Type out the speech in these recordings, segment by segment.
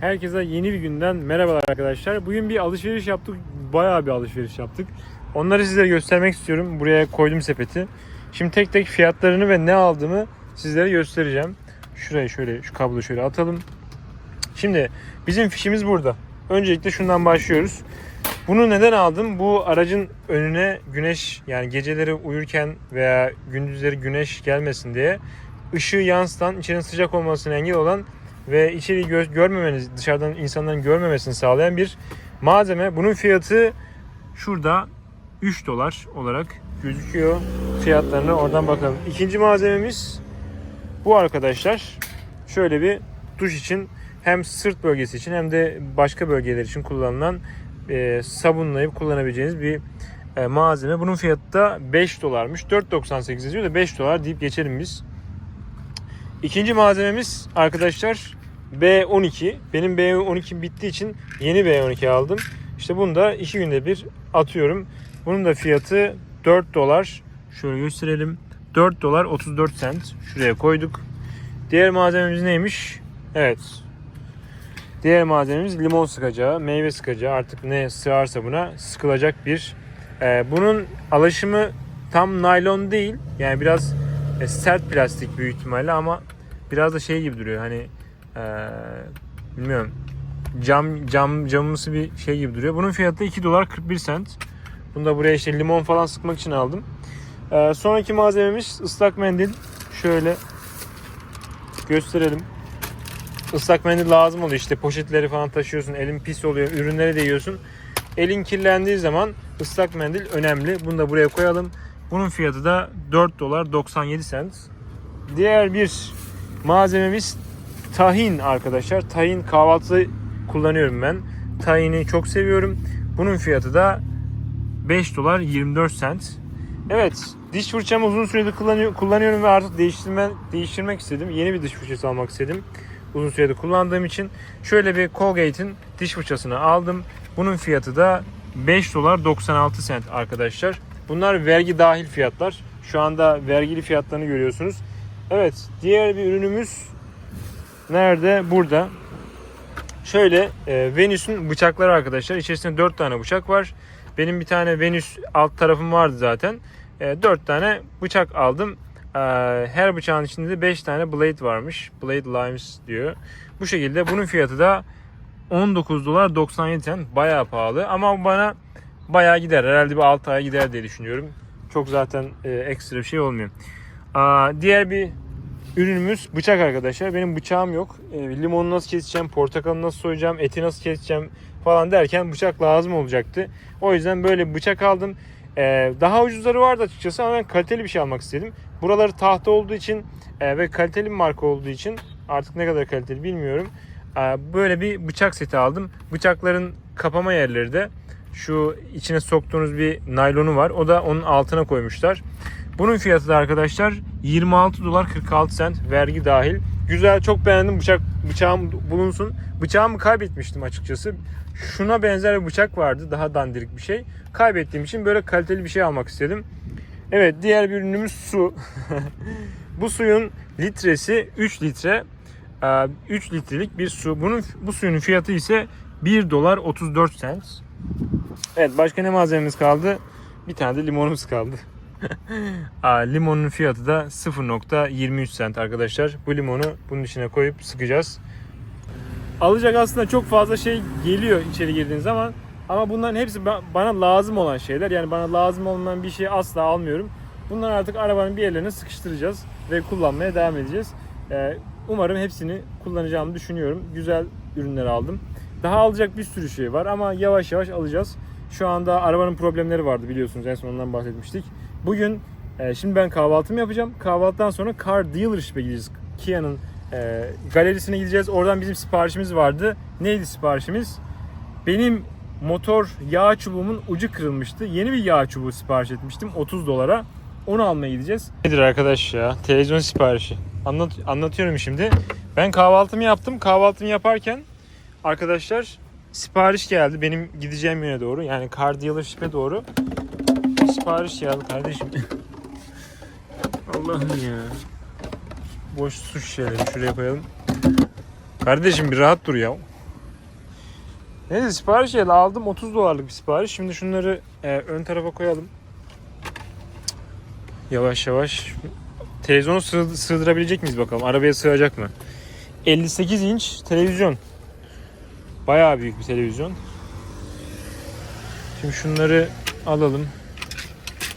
Herkese yeni bir günden merhabalar arkadaşlar. Bugün bir alışveriş yaptık. Bayağı bir alışveriş yaptık. Onları sizlere göstermek istiyorum. Buraya koydum sepeti. Şimdi tek tek fiyatlarını ve ne aldığımı sizlere göstereceğim. Şuraya şöyle şu kablo şöyle atalım. Şimdi bizim fişimiz burada. Öncelikle şundan başlıyoruz. Bunu neden aldım? Bu aracın önüne güneş yani geceleri uyurken veya gündüzleri güneş gelmesin diye ışığı yansıtan, içerinin sıcak olmasına engel olan ve içeriği gö- görmemeniz, dışarıdan insanların görmemesini sağlayan bir malzeme. Bunun fiyatı şurada 3 dolar olarak gözüküyor. Fiyatlarına oradan bakalım. İkinci malzememiz bu arkadaşlar. Şöyle bir duş için hem sırt bölgesi için hem de başka bölgeler için kullanılan e, sabunlayıp kullanabileceğiniz bir e, malzeme. Bunun fiyatı da 5 dolarmış. 4.98 yazıyor da 5 dolar deyip geçelim biz. İkinci malzememiz arkadaşlar B12. Benim B12 bittiği için yeni B12 aldım. İşte bunu da 2 günde bir atıyorum. Bunun da fiyatı 4 dolar. Şöyle gösterelim. 4 dolar 34 cent. Şuraya koyduk. Diğer malzememiz neymiş? Evet. Diğer malzememiz limon sıkacağı, meyve sıkacağı artık ne sığarsa buna sıkılacak bir. Ee, bunun alaşımı tam naylon değil. Yani biraz e, sert plastik büyük ihtimalle ama biraz da şey gibi duruyor. Hani e, bilmiyorum cam cam camımsı bir şey gibi duruyor. Bunun fiyatı 2 dolar 41 cent. Bunu da buraya işte limon falan sıkmak için aldım. Ee, sonraki malzememiz ıslak mendil. Şöyle gösterelim. Islak mendil lazım oluyor işte poşetleri falan taşıyorsun elin pis oluyor ürünleri değiyorsun. Elin kirlendiği zaman ıslak mendil önemli. Bunu da buraya koyalım. Bunun fiyatı da 4 dolar 97 cent. Diğer bir malzememiz tahin arkadaşlar. Tahin kahvaltı kullanıyorum ben. Tahini çok seviyorum. Bunun fiyatı da 5 dolar 24 cent. Evet, diş fırçamı uzun süredir kullanıyor, kullanıyorum ve artık değiştirme, değiştirmek istedim. Yeni bir diş fırçası almak istedim. Uzun süredir kullandığım için. Şöyle bir Colgate'in diş fırçasını aldım. Bunun fiyatı da 5 dolar 96 cent arkadaşlar. Bunlar vergi dahil fiyatlar. Şu anda vergili fiyatlarını görüyorsunuz. Evet, diğer bir ürünümüz nerede? Burada. Şöyle e, Venüs'ün bıçakları arkadaşlar. İçerisinde 4 tane bıçak var. Benim bir tane Venüs alt tarafım vardı zaten. E, 4 tane bıçak aldım. E, her bıçağın içinde de 5 tane blade varmış. Blade limes diyor. Bu şekilde bunun fiyatı da 19 dolar 97 cent. Bayağı pahalı ama bana bayağı gider. Herhalde bir 6 ay gider diye düşünüyorum. Çok zaten e, ekstra bir şey olmuyor. Aa, diğer bir ürünümüz bıçak arkadaşlar. Benim bıçağım yok. E, limonu nasıl keseceğim, portakalı nasıl soyacağım, eti nasıl keseceğim falan derken bıçak lazım olacaktı. O yüzden böyle bıçak aldım. E, daha ucuzları vardı açıkçası ama ben kaliteli bir şey almak istedim. Buraları tahta olduğu için e, ve kaliteli bir marka olduğu için artık ne kadar kaliteli bilmiyorum. E, böyle bir bıçak seti aldım. Bıçakların kapama yerleri de şu içine soktuğunuz bir naylonu var. O da onun altına koymuşlar. Bunun fiyatı da arkadaşlar 26 dolar 46 cent vergi dahil. Güzel çok beğendim bıçak bıçağım bulunsun. Bıçağımı kaybetmiştim açıkçası. Şuna benzer bir bıçak vardı daha dandirik bir şey. Kaybettiğim için böyle kaliteli bir şey almak istedim. Evet diğer bir ürünümüz su. bu suyun litresi 3 litre. 3 litrelik bir su. Bunun bu suyun fiyatı ise 1 dolar 34 cent. Evet başka ne malzememiz kaldı? Bir tane de limonumuz kaldı. Limonun fiyatı da 0.23 cent arkadaşlar. Bu limonu bunun içine koyup sıkacağız. Alacak aslında çok fazla şey geliyor içeri girdiğiniz zaman. Ama bunların hepsi ba- bana lazım olan şeyler. Yani bana lazım olmayan bir şeyi asla almıyorum. Bunları artık arabanın bir yerlerine sıkıştıracağız ve kullanmaya devam edeceğiz. Ee, umarım hepsini kullanacağımı düşünüyorum. Güzel ürünler aldım. Daha alacak bir sürü şey var ama yavaş yavaş alacağız. Şu anda arabanın problemleri vardı biliyorsunuz en son ondan bahsetmiştik. Bugün e, şimdi ben kahvaltımı yapacağım. Kahvaltıdan sonra car dealership'e gideceğiz. Kia'nın e, galerisine gideceğiz. Oradan bizim siparişimiz vardı. Neydi siparişimiz? Benim motor yağ çubuğumun ucu kırılmıştı. Yeni bir yağ çubuğu sipariş etmiştim 30 dolara. Onu almaya gideceğiz. Nedir arkadaş ya? Televizyon siparişi. Anlat, anlatıyorum şimdi. Ben kahvaltımı yaptım. Kahvaltımı yaparken arkadaşlar sipariş geldi benim gideceğim yöne doğru. Yani car dealership'e doğru. Sipariş geldi kardeşim. Allah'ım ya. Boş su şişeleri şuraya koyalım. Kardeşim bir rahat dur ya. Neyse sipariş geldi. Aldım 30 dolarlık bir sipariş. Şimdi şunları e, ön tarafa koyalım. Yavaş yavaş. Televizyonu sığ- sığdırabilecek miyiz bakalım? Arabaya sığacak mı? 58 inç televizyon. Bayağı büyük bir televizyon. Şimdi şunları alalım.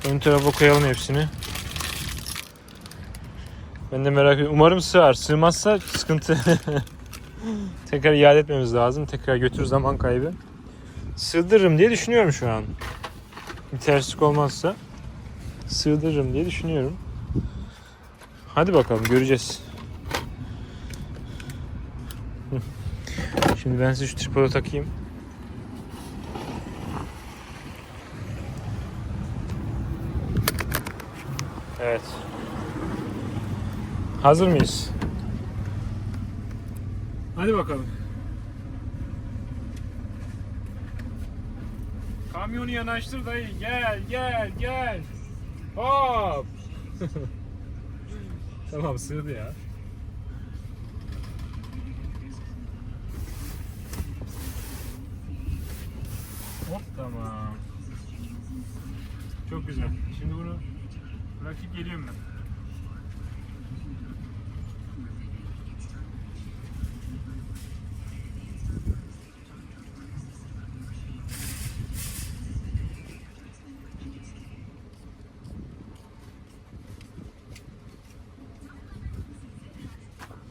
Ön tarafa koyalım hepsini. Ben de merak ediyorum. Umarım sığar. Sığmazsa sıkıntı. Tekrar iade etmemiz lazım. Tekrar götür zaman kaybı. Sığdırırım diye düşünüyorum şu an. Bir terslik olmazsa sığdırırım diye düşünüyorum. Hadi bakalım göreceğiz. Şimdi ben size şu tripodu takayım. Evet. Hazır mıyız? Hadi bakalım. Kamyonu yanaştır dayı. Gel gel gel. Hop. tamam sığdı ya. Hop tamam. Çok güzel. Şimdi bunu bırakıp geliyorum ben.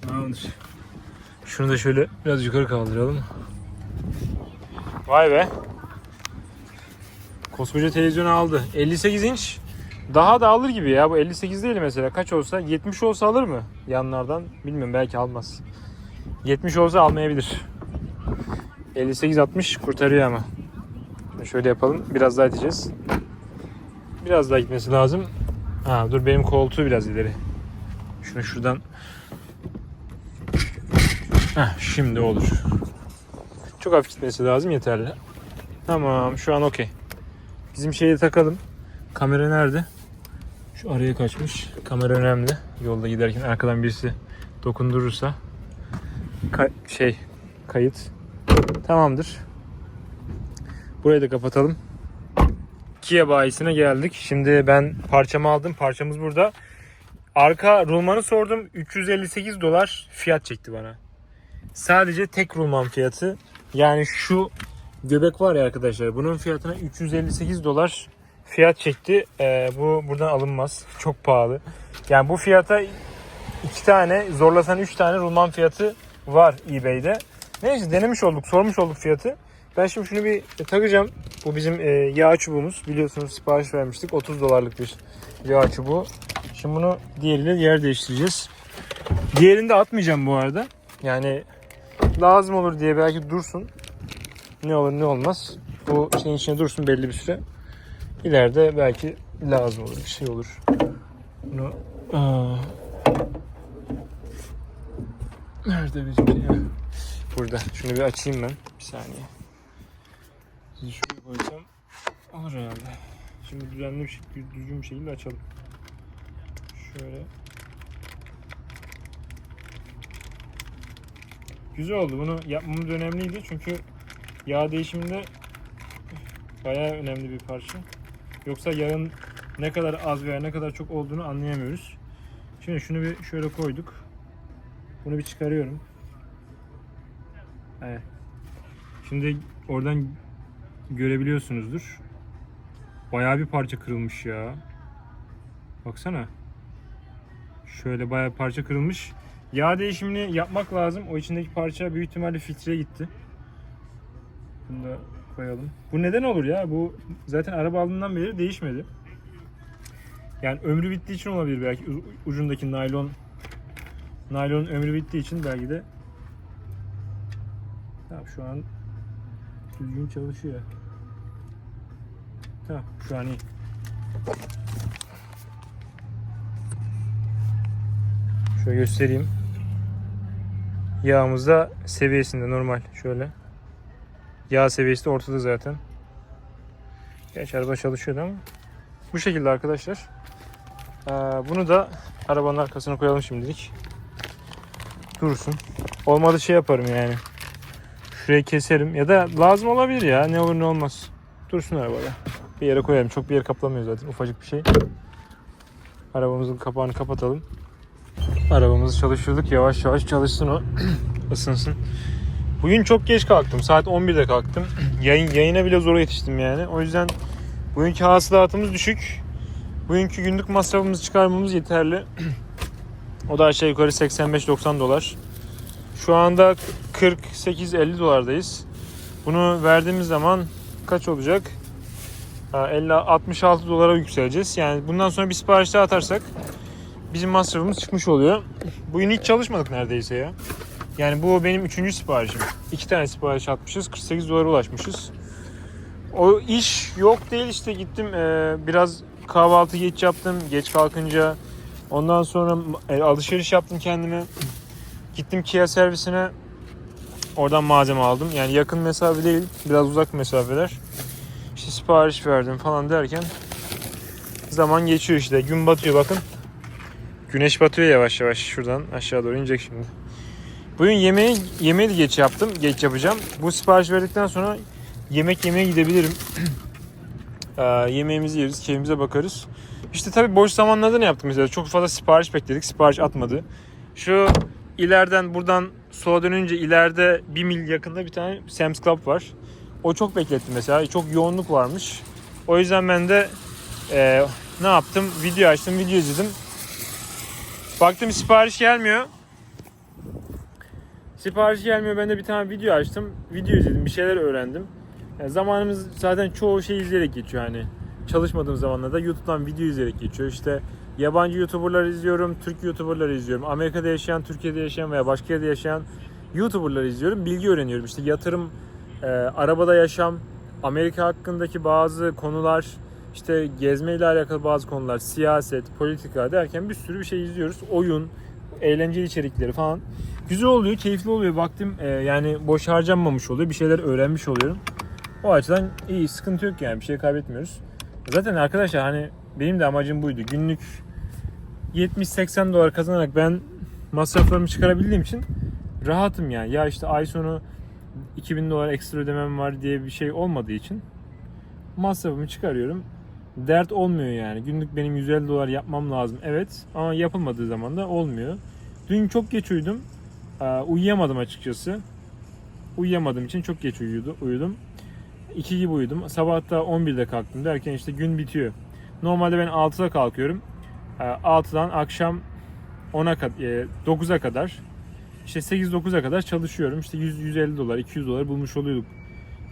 Tamamdır. Şunu da şöyle biraz yukarı kaldıralım. Vay be. Koskoca televizyonu aldı. 58 inç. Daha da alır gibi ya. Bu 58 değil mesela. Kaç olsa? 70 olsa alır mı? Yanlardan. Bilmiyorum belki almaz. 70 olsa almayabilir. 58-60 kurtarıyor ama. Şöyle yapalım. Biraz daha iteceğiz. Biraz daha gitmesi lazım. Ha, dur benim koltuğu biraz ileri. Şunu şuradan Heh, şimdi olur. Çok hafif gitmesi lazım yeterli. Tamam şu an okey. Bizim şeyi takalım. Kamera nerede? Şu araya kaçmış. Kamera önemli. Yolda giderken arkadan birisi dokundurursa Ka- şey kayıt tamamdır. Burayı da kapatalım. Kia bayisine geldik. Şimdi ben parçamı aldım. Parçamız burada. Arka rulmanı sordum. 358 dolar fiyat çekti bana. Sadece tek rulman fiyatı. Yani şu göbek var ya arkadaşlar. Bunun fiyatına 358 dolar fiyat çekti. Ee, bu buradan alınmaz. Çok pahalı. Yani bu fiyata iki tane zorlasan üç tane rulman fiyatı var eBay'de. Neyse denemiş olduk. Sormuş olduk fiyatı. Ben şimdi şunu bir takacağım. Bu bizim e, yağ çubuğumuz. Biliyorsunuz sipariş vermiştik. 30 dolarlık bir yağ çubuğu. Şimdi bunu diğeriyle yer değiştireceğiz. Diğerini de atmayacağım bu arada. Yani lazım olur diye belki dursun. Ne olur ne olmaz. Bu şeyin içine dursun belli bir süre. İleride belki lazım olur bir şey olur. Bunu Aa. Nerede bizim şey ya? Burada. Şunu bir açayım ben. Bir saniye. Sizi şuraya koysam olur herhalde. Şimdi düzenli bir şekilde, düzgün bir şekilde açalım. Şöyle. Güzel oldu. Bunu yapmamız önemliydi çünkü yağ değişiminde bayağı önemli bir parça. Yoksa yağın ne kadar az veya ne kadar çok olduğunu anlayamıyoruz. Şimdi şunu bir şöyle koyduk. Bunu bir çıkarıyorum. Evet. Şimdi oradan görebiliyorsunuzdur. Bayağı bir parça kırılmış ya. Baksana. Şöyle bayağı bir parça kırılmış. Yağ değişimini yapmak lazım. O içindeki parça büyük ihtimalle filtreye gitti. Bunu da koyalım. Bu neden olur ya? Bu zaten araba aldığından beri değişmedi. Yani ömrü bittiği için olabilir belki. Ucundaki naylon naylonun ömrü bittiği için belki de Tamam şu an düzgün çalışıyor. Tamam şu an iyi. Şöyle göstereyim. Yağımız da seviyesinde normal şöyle. Yağ seviyesi de ortada zaten. Gerçi araba çalışıyordu ama. Bu şekilde arkadaşlar. Ee, bunu da arabanın arkasına koyalım şimdilik. Dursun. Olmadı şey yaparım yani. Şurayı keserim ya da lazım olabilir ya ne olur ne olmaz. Dursun arabada. Bir yere koyarım. Çok bir yer kaplamıyor zaten. Ufacık bir şey. Arabamızın kapağını kapatalım. Arabamızı çalıştırdık. Yavaş yavaş çalışsın o. ısınsın. Bugün çok geç kalktım. Saat 11'de kalktım. Yayın, yayına bile zor yetiştim yani. O yüzden bugünkü hasılatımız düşük. Bugünkü günlük masrafımızı çıkarmamız yeterli. o da aşağı yukarı 85-90 dolar. Şu anda 48-50 dolardayız. Bunu verdiğimiz zaman kaç olacak? Ha, 50 66 dolara yükseleceğiz. Yani bundan sonra bir sipariş daha atarsak bizim masrafımız çıkmış oluyor. Bugün hiç çalışmadık neredeyse ya. Yani bu benim üçüncü siparişim. İki tane sipariş atmışız. 48 dolara ulaşmışız. O iş yok değil işte gittim e, biraz kahvaltı geç yaptım. Geç kalkınca ondan sonra e, alışveriş yaptım kendime. Gittim Kia servisine oradan malzeme aldım. Yani yakın mesafe değil biraz uzak mesafeler. İşte sipariş verdim falan derken zaman geçiyor işte. Gün batıyor bakın. Güneş batıyor yavaş yavaş. Şuradan aşağı doğru inecek şimdi. Bugün yemeği, yemeği de geç yaptım. Geç yapacağım. Bu sipariş verdikten sonra yemek yemeye gidebilirim. Ee, yemeğimizi yeriz, keyfimize bakarız. İşte tabii boş zamanlarda ne yaptım mesela? Çok fazla sipariş bekledik. Sipariş atmadı. Şu ileriden buradan sola dönünce ileride bir mil yakında bir tane Sam's Club var. O çok bekletti mesela. Çok yoğunluk varmış. O yüzden ben de e, ne yaptım? Video açtım, video izledim. Baktım sipariş gelmiyor. Sipariş gelmiyor. Ben de bir tane video açtım. Video izledim. Bir şeyler öğrendim. Yani zamanımız zaten çoğu şey izleyerek geçiyor hani. Çalışmadığım zamanlarda YouTube'dan video izleyerek geçiyor. İşte yabancı YouTuber'lar izliyorum, Türk YouTuber'lar izliyorum. Amerika'da yaşayan, Türkiye'de yaşayan veya başka yerde yaşayan YouTuber'lar izliyorum. Bilgi öğreniyorum. İşte yatırım, e, arabada yaşam, Amerika hakkındaki bazı konular, işte gezme ile alakalı bazı konular, siyaset, politika derken bir sürü bir şey izliyoruz. Oyun, eğlenceli içerikleri falan. Güzel oluyor, keyifli oluyor. Baktım e, yani boş harcanmamış oluyor. Bir şeyler öğrenmiş oluyorum. O açıdan iyi, sıkıntı yok yani. Bir şey kaybetmiyoruz. Zaten arkadaşlar hani benim de amacım buydu. Günlük 70-80 dolar kazanarak ben masraflarımı çıkarabildiğim için rahatım yani. Ya işte ay sonu 2000 dolar ekstra ödemem var diye bir şey olmadığı için masrafımı çıkarıyorum. Dert olmuyor yani. Günlük benim 150 dolar yapmam lazım. Evet ama yapılmadığı zaman da olmuyor. Dün çok geç uyudum. Uyuyamadım açıkçası. Uyuyamadığım için çok geç uyudu, uyudum. 2 gibi uyudum. Sabah da 11'de kalktım derken işte gün bitiyor. Normalde ben 6'da kalkıyorum. Ee, 6'dan akşam 10'a kadar, 9'a kadar işte 8-9'a kadar çalışıyorum. İşte 100 150 dolar, 200 dolar bulmuş oluyorduk.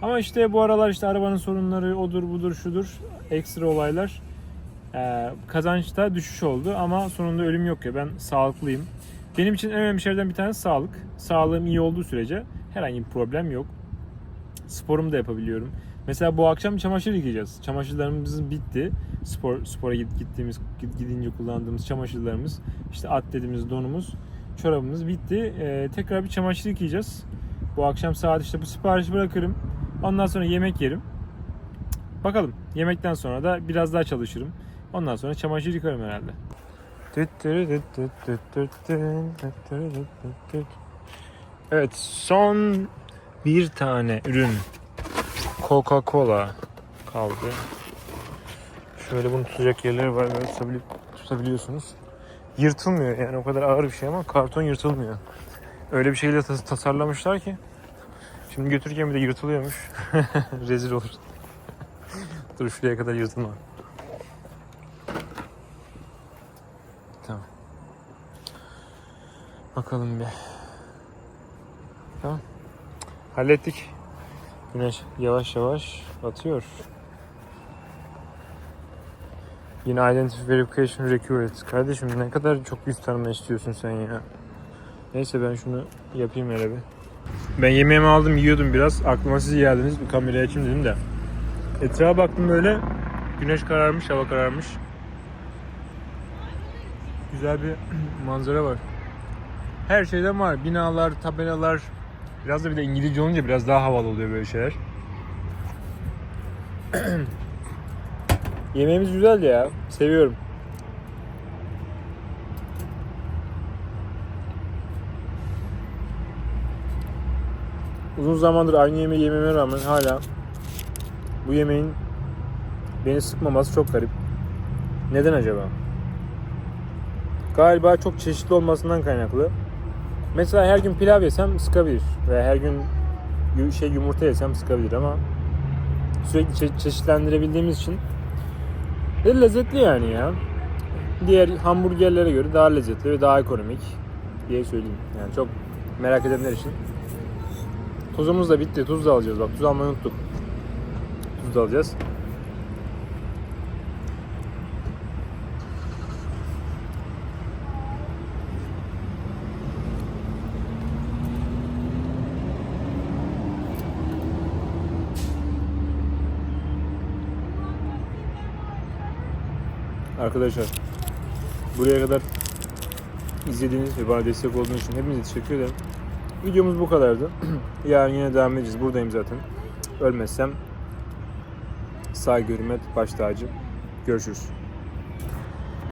Ama işte bu aralar işte arabanın sorunları odur budur şudur ekstra olaylar kazançta düşüş oldu ama sonunda ölüm yok ya ben sağlıklıyım. Benim için en önemli şeylerden bir tanesi sağlık. Sağlığım iyi olduğu sürece herhangi bir problem yok. Sporumu da yapabiliyorum. Mesela bu akşam çamaşır yıkayacağız. Çamaşırlarımız bitti. Spor spora git- gittiğimiz gidince kullandığımız çamaşırlarımız, işte at dediğimiz donumuz, çorabımız bitti. Ee, tekrar bir çamaşır yıkayacağız. Bu akşam saat işte bu siparişi bırakırım. Ondan sonra yemek yerim. Bakalım. Yemekten sonra da biraz daha çalışırım. Ondan sonra çamaşır yıkarım herhalde. Evet son bir tane ürün Coca-Cola kaldı. Şöyle bunun tutacak yerleri var böyle tutabilip, tutabiliyorsunuz. Yırtılmıyor yani o kadar ağır bir şey ama karton yırtılmıyor. Öyle bir şeyle tas- tasarlamışlar ki. Şimdi götürürken bir de yırtılıyormuş. Rezil olur. Dur şuraya kadar yırtılma. Tamam. Bakalım bir. Tamam. Hallettik. Güneş yavaş yavaş batıyor. Yine Identity Verification Required. Kardeşim ne kadar çok yüz tanıma istiyorsun sen ya. Neyse ben şunu yapayım hele bir. Ben yemeğimi aldım yiyordum biraz. Aklıma siz geldiniz. Bir kamerayı açayım dedim de. Etrafa baktım böyle. Güneş kararmış, hava kararmış. Güzel bir manzara var. Her şeyden var. Binalar, tabelalar. Biraz da bir de İngilizce olunca biraz daha havalı oluyor böyle şeyler. Yemeğimiz güzeldi ya. Seviyorum. uzun zamandır aynı yemeği yememe rağmen hala bu yemeğin beni sıkmaması çok garip. Neden acaba? Galiba çok çeşitli olmasından kaynaklı. Mesela her gün pilav yesem sıkabilir veya her gün şey yumurta yesem sıkabilir ama sürekli çe- çeşitlendirebildiğimiz için ve lezzetli yani ya. Diğer hamburgerlere göre daha lezzetli ve daha ekonomik diye söyleyeyim. Yani çok merak edenler için. Tuzumuz da bitti. Tuz da alacağız. Bak tuz almayı unuttuk. Tuz da alacağız. Arkadaşlar buraya kadar izlediğiniz ve bana destek olduğunuz için hepinize teşekkür ederim. Videomuz bu kadardı. Yarın yine devam edeceğiz. Buradayım zaten. Ölmezsem saygı hürmet baş tacı. Görüşürüz.